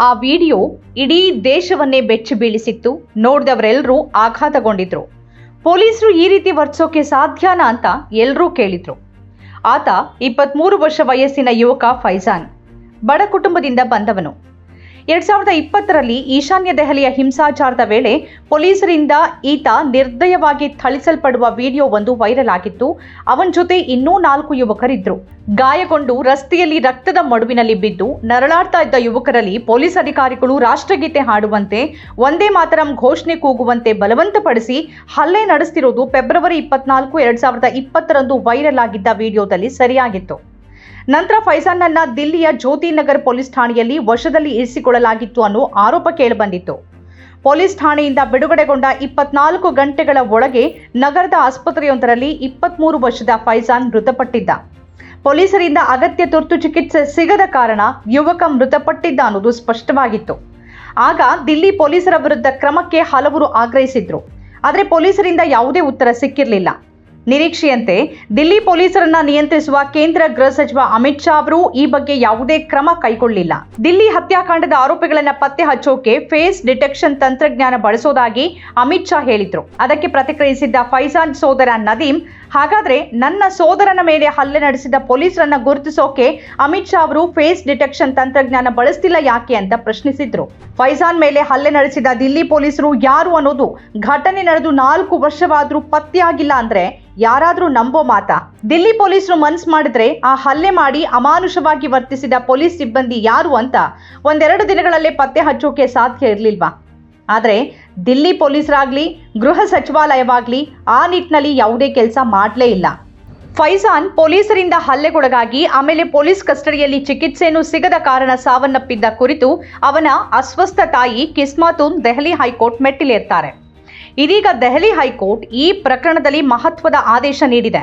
ಆ ವಿಡಿಯೋ ಇಡೀ ದೇಶವನ್ನೇ ಬೆಚ್ಚಿ ಬೀಳಿಸಿತ್ತು. ನೋಡಿದವರೆಲ್ಲರೂ ಆಘಾತಗೊಂಡಿದ್ರು. ಪೊಲೀಸರು ಈ ರೀತಿ ವರ್ತಿಸೋಕೆ ಸಾಧ್ಯನಾ ಅಂತ ಎಲ್ಲರೂ ಕೇಳಿದ್ರು. ಆತ ಇಪ್ಪತ್ಮೂರು ವರ್ಷ ವಯಸ್ಸಿನ ಯುವಕ ಫೈಜಾನ್. ಬಡ ಕುಟುಂಬದಿಂದ ಬಂದವನು. ಎರಡ್ ಸಾವಿರದ ಇಪ್ಪತ್ತರಲ್ಲಿ ಈಶಾನ್ಯ ದೆಹಲಿಯ ಹಿಂಸಾಚಾರದ ವೇಳೆ ಪೊಲೀಸರಿಂದ ಈತ ನಿರ್ದಯವಾಗಿ ಥಳಿಸಲ್ಪಡುವ ವಿಡಿಯೋ ಒಂದು ವೈರಲ್ ಆಗಿತ್ತು. ಅವನ ಜೊತೆ ಇನ್ನೂ ನಾಲ್ಕು ಯುವಕರಿದ್ರು. ಗಾಯಗೊಂಡು ರಸ್ತೆಯಲ್ಲಿ ರಕ್ತದ ಮಡುವಿನಲ್ಲಿ ಬಿದ್ದು ನರಳಾಡ್ತಾ ಇದ್ದ ಯುವಕರಲ್ಲಿ ಪೊಲೀಸ್ ಅಧಿಕಾರಿಗಳು ರಾಷ್ಟ್ರಗೀತೆ ಹಾಡುವಂತೆ ಒಂದೇ ಮಾತರಂ ಘೋಷಣೆ ಕೂಗುವಂತೆ ಬಲವಂತಪಡಿಸಿ ಹಲ್ಲೆ ನಡೆಸ್ತಿರೋದು ಫೆಬ್ರವರಿ ಇಪ್ಪತ್ನಾಲ್ಕು, ಎರಡ್ ಸಾವಿರದ ಇಪ್ಪತ್ತರಂದು ವೈರಲ್ ಆಗಿದ್ದ ವಿಡಿಯೋದಲ್ಲಿ ಸರಿಯಾಗಿತ್ತು. ನಂತರ ಫೈಜಾನ್ನನ್ನ ದಿಲ್ಲಿಯ ಜ್ಯೋತಿನಗರ್ ಪೊಲೀಸ್ ಠಾಣೆಯಲ್ಲಿ ವಶದಲ್ಲಿ ಇರಿಸಿಕೊಳ್ಳಲಾಗಿತ್ತು ಅನ್ನೋ ಆರೋಪ ಕೇಳಿಬಂದಿತ್ತು. ಪೊಲೀಸ್ ಠಾಣೆಯಿಂದ ಬಿಡುಗಡೆಗೊಂಡ ಇಪ್ಪತ್ನಾಲ್ಕು ಗಂಟೆಗಳ ಒಳಗೆ ನಗರದ ಆಸ್ಪತ್ರೆಯೊಂದರಲ್ಲಿ ಇಪ್ಪತ್ಮೂರು ವರ್ಷದ ಫೈಜಾನ್ ಮೃತಪಟ್ಟಿದ್ದ. ಪೊಲೀಸರಿಂದ ಅಗತ್ಯ ತುರ್ತು ಚಿಕಿತ್ಸೆ ಸಿಗದ ಕಾರಣ ಯುವಕ ಮೃತಪಟ್ಟಿದ್ದ ಅನ್ನೋದು ಸ್ಪಷ್ಟವಾಗಿತ್ತು. ಆಗ ದಿಲ್ಲಿ ಪೊಲೀಸರ ವಿರುದ್ಧ ಕ್ರಮಕ್ಕೆ ಹಲವರು ಆಗ್ರಹಿಸಿದ್ರು. ಆದರೆ ಪೊಲೀಸರಿಂದ ಯಾವುದೇ ಉತ್ತರ ಸಿಕ್ಕಿರಲಿಲ್ಲ. ನಿರೀಕ್ಷೆಯಂತೆ ದಿಲ್ಲಿ ಪೊಲೀಸರನ್ನ ನಿಯಂತ್ರಿಸುವ ಕೇಂದ್ರ ಗೃಹ ಸಚಿವ ಅಮಿತ್ ಶಾ ಅವರು ಈ ಬಗ್ಗೆ ಯಾವುದೇ ಕ್ರಮ ಕೈಗೊಳ್ಳಿಲ್ಲ. ದಿಲ್ಲಿ ಹತ್ಯಾಕಾಂಡದ ಆರೋಪಿಗಳನ್ನ ಪತ್ತೆ ಹಚ್ಚೋಕೆ ಫೇಸ್ ಡಿಟೆಕ್ಷನ್ ತಂತ್ರಜ್ಞಾನ ಬಳಸೋದಾಗಿ ಅಮಿತ್ ಶಾ ಹೇಳಿದ್ರು. ಅದಕ್ಕೆ ಪ್ರತಿಕ್ರಿಯಿಸಿದ್ದ ಫೈಜಾನ್ ಸೋದರ ನದೀಂ ಹಾಗಾದ್ರೆ ನನ್ನ ಸೋದರನ ಮೇಲೆ ಹಲ್ಲೆ ನಡೆಸಿದ ಪೊಲೀಸರನ್ನ ಗುರುತಿಸೋಕೆ ಅಮಿತ್ ಶಾ ಅವರು ಫೇಸ್ ಡಿಟೆಕ್ಷನ್ ತಂತ್ರಜ್ಞಾನ ಬಳಸ್ತಿಲ್ಲ ಯಾಕೆ ಅಂತ ಪ್ರಶ್ನಿಸಿದ್ರು. ಫೈಜಾನ್ ಮೇಲೆ ಹಲ್ಲೆ ನಡೆಸಿದ ದಿಲ್ಲಿ ಪೊಲೀಸರು ಯಾರು ಅನ್ನೋದು ಘಟನೆ ನಡೆದು ನಾಲ್ಕು ವರ್ಷವಾದ್ರೂ ಪತ್ತೆಯಾಗಿಲ್ಲ ಅಂದ್ರೆ ಯಾರಾದ್ರೂ ನಂಬೋ ಮಾತಾ? ದಿಲ್ಲಿ ಪೊಲೀಸರು ಮನ್ಸ್ ಮಾಡಿದ್ರೆ ಆ ಹಲ್ಲೆ ಮಾಡಿ ಅಮಾನುಷವಾಗಿ ವರ್ತಿಸಿದ ಪೊಲೀಸ್ ಸಿಬ್ಬಂದಿ ಯಾರು ಅಂತ ಒಂದೆರಡು ದಿನಗಳಲ್ಲೇ ಪತ್ತೆ ಹಚ್ಚೋಕೆ ಸಾಧ್ಯ ಇರಲಿಲ್ವಾ? ಆದರೆ ದಿಲ್ಲಿ ಪೊಲೀಸರಾಗಲಿ, ಗೃಹ ಸಚಿವಾಲಯವಾಗಲಿ ಆ ನಿಟ್ಟಿನಲ್ಲಿ ಯಾವುದೇ ಕೆಲಸ ಮಾಡಲೇ ಇಲ್ಲ. ಫೈಜಾನ್ ಪೊಲೀಸರಿಂದ ಹಲ್ಲೆಗೊಳಗಾಗಿ ಆಮೇಲೆ ಪೊಲೀಸ್ ಕಸ್ಟಡಿಯಲ್ಲಿ ಚಿಕಿತ್ಸೆಯನ್ನು ಸಿಗದ ಕಾರಣ ಸಾವನ್ನಪ್ಪಿದ್ದ ಕುರಿತು ಅವನ ಅಸ್ವಸ್ಥ ತಾಯಿ ಕಿಸ್ಮಾತುನ್ ದೆಹಲಿ ಹೈಕೋರ್ಟ್ ಮೆಟ್ಟಿಲೇರ್ತಾರೆ. ಇದೀಗ ದೆಹಲಿ ಹೈಕೋರ್ಟ್ ಈ ಪ್ರಕರಣದಲ್ಲಿ ಮಹತ್ವದ ಆದೇಶ ನೀಡಿದೆ.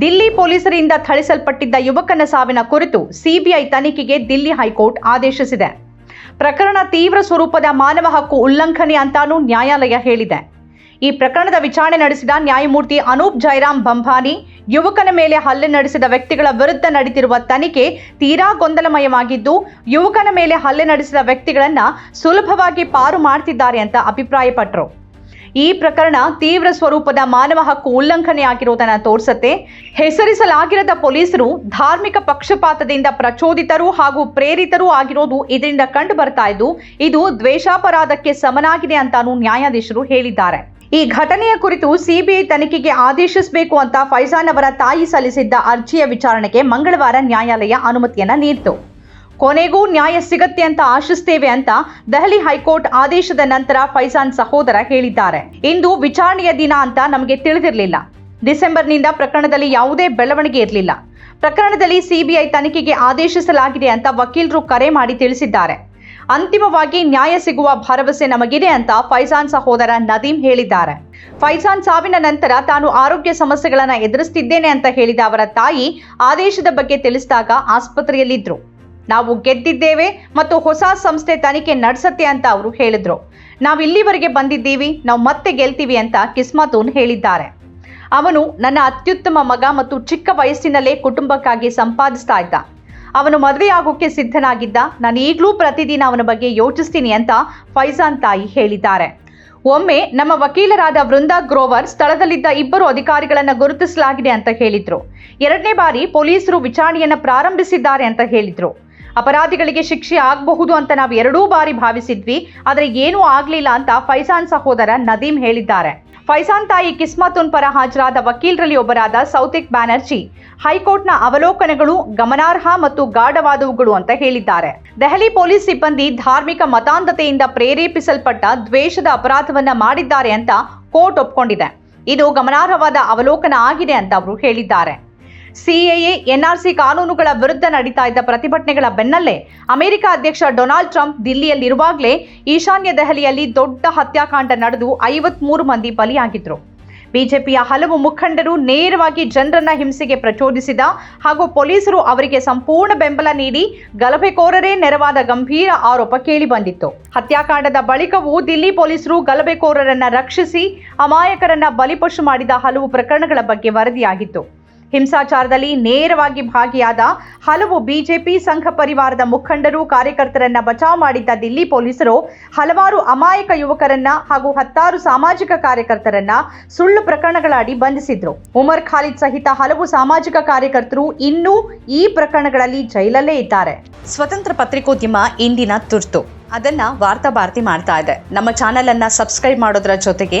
ದಿಲ್ಲಿ ಪೊಲೀಸರಿಂದ ಥಳಿಸಲ್ಪಟ್ಟಿದ್ದ ಯುವಕನ ಸಾವಿನ ಕುರಿತು ಸಿಬಿಐ ತನಿಖೆಗೆ ದಿಲ್ಲಿ ಹೈಕೋರ್ಟ್ ಆದೇಶಿಸಿದೆ. ಪ್ರಕರಣ ತೀವ್ರ ಸ್ವರೂಪದ ಮಾನವ ಹಕ್ಕು ಉಲ್ಲಂಘನೆ ಅಂತಾನೂ ನ್ಯಾಯಾಲಯ ಹೇಳಿದೆ. ಈ ಪ್ರಕರಣದ ವಿಚಾರಣೆ ನಡೆಸಿದ ನ್ಯಾಯಮೂರ್ತಿ ಅನೂಪ್ ಜೈರಾಮ್ ಬಂಭಾನಿ, ಯುವಕನ ಮೇಲೆ ಹಲ್ಲೆ ನಡೆಸಿದ ವ್ಯಕ್ತಿಗಳ ವಿರುದ್ಧ ನಡೆದಿರುವ ತನಿಖೆ ತೀರಾ ಗೊಂದಲಮಯವಾಗಿದ್ದು, ಯುವಕನ ಮೇಲೆ ಹಲ್ಲೆ ನಡೆಸಿದ ವ್ಯಕ್ತಿಗಳನ್ನ ಸುಲಭವಾಗಿ ಪಾರು ಮಾಡ್ತಿದ್ದಾರೆ ಅಂತ ಅಭಿಪ್ರಾಯಪಟ್ಟರು ಈ ಪ್ರಕರಣ ತೀವ್ರ ಸ್ವರೂಪದ ಮಾನವ ಹಕ್ಕು ಉಲ್ಲಂಘನೆಯಾಗಿರುವುದನ್ನು ತೋರಿಸುತ್ತೆ. ಹೆಸರಿಸಲಾಗಿರದ ಪೊಲೀಸರು ಧಾರ್ಮಿಕ ಪಕ್ಷಪಾತದಿಂದ ಪ್ರಚೋದಿತರು ಹಾಗೂ ಪ್ರೇರಿತರೂ ಆಗಿರೋದು ಇದರಿಂದ ಕಂಡು ಬರ್ತಾ ಇದ್ದು, ಇದು ದ್ವೇಷಾಪರಾಧಕ್ಕೆ ಸಮನಾಗಿದೆ ಅಂತಾನೂ ನ್ಯಾಯಾಧೀಶರು ಹೇಳಿದ್ದಾರೆ. ಈ ಘಟನೆಯ ಕುರಿತು ಸಿಬಿಐ ತನಿಖೆಗೆ ಆದೇಶಿಸಬೇಕು ಅಂತ ಫೈಜಾನ್ ಅವರ ತಾಯಿ ಸಲ್ಲಿಸಿದ್ದ ಅರ್ಜಿಯ ವಿಚಾರಣೆಗೆ ಮಂಗಳವಾರ ನ್ಯಾಯಾಲಯ ಅನುಮತಿಯನ್ನ ನೀಡಿತು. ಕೊನೆಗೂ ನ್ಯಾಯ ಸಿಗತ್ತೆ ಅಂತ ಆಶಿಸ್ತೇವೆ ಅಂತ ದೆಹಲಿ ಹೈಕೋರ್ಟ್ ಆದೇಶದ ನಂತರ ಫೈಜಾನ್ ಸಹೋದರ ಹೇಳಿದ್ದಾರೆ. ಇಂದು ವಿಚಾರಣೆಯ ದಿನ ಅಂತ ನಮಗೆ ತಿಳಿದಿರಲಿಲ್ಲ. ಡಿಸೆಂಬರ್ನಿಂದ ಪ್ರಕರಣದಲ್ಲಿ ಯಾವುದೇ ಬೆಳವಣಿಗೆ ಇರಲಿಲ್ಲ. ಪ್ರಕರಣದಲ್ಲಿ ಸಿಬಿಐ ತನಿಖೆಗೆ ಆದೇಶಿಸಲಾಗಿದೆ ಅಂತ ವಕೀಲರು ಕರೆ ಮಾಡಿ ತಿಳಿಸಿದ್ದಾರೆ. ಅಂತಿಮವಾಗಿ ನ್ಯಾಯ ಸಿಗುವ ಭರವಸೆ ನಮಗಿದೆ ಅಂತ ಫೈಜಾನ್ ಸಹೋದರ ನದೀಮ್ ಹೇಳಿದ್ದಾರೆ. ಫೈಜಾನ್ ಸಾವಿನ ನಂತರ ತಾನು ಆರೋಗ್ಯ ಸಮಸ್ಯೆಗಳನ್ನು ಎದುರಿಸ್ತಿದ್ದೇನೆ ಅಂತ ಹೇಳಿದ ಅವರ ತಾಯಿ ಆದೇಶದ ಬಗ್ಗೆ ತಿಳಿಸಿದಾಗ ಆಸ್ಪತ್ರೆಯಲ್ಲಿದ್ರು. ನಾವು ಗೆದ್ದಿದ್ದೇವೆ ಮತ್ತು ಹೊಸ ಸಂಸ್ಥೆ ತನಿಖೆ ನಡೆಸತ್ತೆ ಅಂತ ಅವರು ಹೇಳಿದ್ರು. ನಾವು ಇಲ್ಲಿವರೆಗೆ ಬಂದಿದ್ದೀವಿ, ನಾವು ಮತ್ತೆ ಗೆಲ್ತೀವಿ ಅಂತ ಕಿಸ್ಮತೂನ್ ಹೇಳಿದ್ದಾರೆ. ಅವನು ನನ್ನ ಅತ್ಯುತ್ತಮ ಮಗ ಮತ್ತು ಚಿಕ್ಕ ವಯಸ್ಸಿನಲ್ಲೇ ಕುಟುಂಬಕ್ಕಾಗಿ ಸಂಪಾದಿಸ್ತಾ ಇದ್ದ. ಅವನು ಮದುವೆಯಾಗೋಕೆ ಸಿದ್ಧನಾಗಿದ್ದ. ನಾನು ಈಗಲೂ ಪ್ರತಿದಿನ ಅವನ ಬಗ್ಗೆ ಯೋಚಿಸ್ತೀನಿ ಅಂತ ಫೈಜಾನ್ ತಾಯಿ ಹೇಳಿದ್ದಾರೆ. ಒಮ್ಮೆ ನಮ್ಮ ವಕೀಲರಾದ ವೃಂದಾ ಗ್ರೋವರ್ ಸ್ಥಳದಲ್ಲಿದ್ದ ಇಬ್ಬರು ಅಧಿಕಾರಿಗಳನ್ನು ಗುರುತಿಸಲಾಗಿದೆ ಅಂತ ಹೇಳಿದ್ರು. ಎರಡನೇ ಬಾರಿ ಪೊಲೀಸರು ವಿಚಾರಣೆಯನ್ನು ಪ್ರಾರಂಭಿಸಿದ್ದಾರೆ ಅಂತ ಹೇಳಿದ್ರು. ಅಪರಾಧಿಗಳಿಗೆ ಶಿಕ್ಷೆ ಆಗಬಹುದು ಅಂತ ನಾವು ಎರಡೂ ಬಾರಿ ಭಾವಿಸಿದ್ವಿ, ಆದರೆ ಏನೂ ಆಗಲಿಲ್ಲ ಅಂತ ಫೈಸಾನ್ ಸಹೋದರ ನದೀಮ್ ಹೇಳಿದ್ದಾರೆ. ಫೈಸಾನ್ ತಾಯಿ ಕಿಸ್ಮತುನ್ ಪರ ಹಾಜರಾದ ವಕೀಲರಲ್ಲಿ ಒಬ್ಬರಾದ ಸೌತಿಕ್ ಬ್ಯಾನರ್ಜಿ, ಹೈಕೋರ್ಟ್ನ ಅವಲೋಕನಗಳು ಗಮನಾರ್ಹ ಮತ್ತು ಗಾಢವಾದವುಗಳು ಅಂತ ಹೇಳಿದ್ದಾರೆ. ದೆಹಲಿ ಪೊಲೀಸ್ ಸಿಬ್ಬಂದಿ ಧಾರ್ಮಿಕ ಮತಾಂಧತೆಯಿಂದ ಪ್ರೇರೇಪಿಸಲ್ಪಟ್ಟ ದ್ವೇಷದ ಅಪರಾಧವನ್ನ ಮಾಡಿದ್ದಾರೆ ಅಂತ ಕೋರ್ಟ್ ಒಪ್ಕೊಂಡಿದೆ. ಇದು ಗಮನಾರ್ಹವಾದ ಅವಲೋಕನ ಆಗಿದೆ ಅಂತ ಅವರು ಹೇಳಿದ್ದಾರೆ. ಸಿಎಎ, ಎನ್ಆರ್ಸಿ ಕಾನೂನುಗಳ ವಿರುದ್ಧ ನಡೀತಾ ಇದ್ದ ಪ್ರತಿಭಟನೆಗಳ ಬೆನ್ನಲ್ಲೇ ಅಮೆರಿಕ ಅಧ್ಯಕ್ಷ ಡೊನಾಲ್ಡ್ ಟ್ರಂಪ್ ದಿಲ್ಲಿಯಲ್ಲಿರುವಾಗಲೇ ಈಶಾನ್ಯ ದೆಹಲಿಯಲ್ಲಿ ದೊಡ್ಡ ಹತ್ಯಾಕಾಂಡ ನಡೆದು ಐವತ್ಮೂರು ಮಂದಿ ಬಲಿಯಾಗಿದ್ರು. ಬಿಜೆಪಿಯ ಹಲವು ಮುಖಂಡರು ನೇರವಾಗಿ ಜನರನ್ನ ಹಿಂಸೆಗೆ ಪ್ರಚೋದಿಸಿದ ಹಾಗೂ ಪೊಲೀಸರು ಅವರಿಗೆ ಸಂಪೂರ್ಣ ಬೆಂಬಲ ನೀಡಿ ಗಲಭೆಕೋರರೇ ನೆರವಾದ ಗಂಭೀರ ಆರೋಪ ಕೇಳಿಬಂದಿತ್ತು. ಹತ್ಯಾಕಾಂಡದ ಬಳಿಕವೂ ದಿಲ್ಲಿ ಪೊಲೀಸರು ಗಲಭೆಕೋರರನ್ನ ರಕ್ಷಿಸಿ ಅಮಾಯಕರನ್ನ ಬಲಿಪಶು ಮಾಡಿದ ಹಲವು ಪ್ರಕರಣಗಳ ಬಗ್ಗೆ ವರದಿಯಾಗಿತ್ತು. ಹಿಂಸಾಚಾರದಲ್ಲಿ ನೇರವಾಗಿ ಭಾಗಿಯಾದ ಹಲವು ಬಿಜೆಪಿ ಸಂಘ ಪರಿವಾರದ ಮುಖಂಡರು, ಕಾರ್ಯಕರ್ತರನ್ನ ಬಚಾವ್ ಮಾಡಿದ್ದ ದಿಲ್ಲಿ ಪೊಲೀಸರು ಹಲವಾರು ಅಮಾಯಕ ಯುವಕರನ್ನ ಹಾಗೂ ಹತ್ತಾರು ಸಾಮಾಜಿಕ ಕಾರ್ಯಕರ್ತರನ್ನ ಸುಳ್ಳು ಪ್ರಕರಣಗಳ ಅಡಿ ಬಂಧಿಸಿದ್ರು. ಉಮರ್ ಖಾಲಿದ್ ಸಹಿತ ಹಲವು ಸಾಮಾಜಿಕ ಕಾರ್ಯಕರ್ತರು ಇನ್ನೂ ಈ ಪ್ರಕರಣಗಳಲ್ಲಿ ಜೈಲಲ್ಲೇ ಇದ್ದಾರೆ. ಸ್ವತಂತ್ರ ಪತ್ರಿಕೋದ್ಯಮ ಇಂದಿನ ತುರ್ತು. ಅದನ್ನ ವಾರ್ತಾ ಭಾರತಿ ಮಾಡ್ತಾ ಇದೆ. ನಮ್ಮ ಚಾನೆಲ್ ಅನ್ನ ಸಬ್ಸ್ಕ್ರೈಬ್ ಮಾಡೋದ್ರ ಜೊತೆಗೆ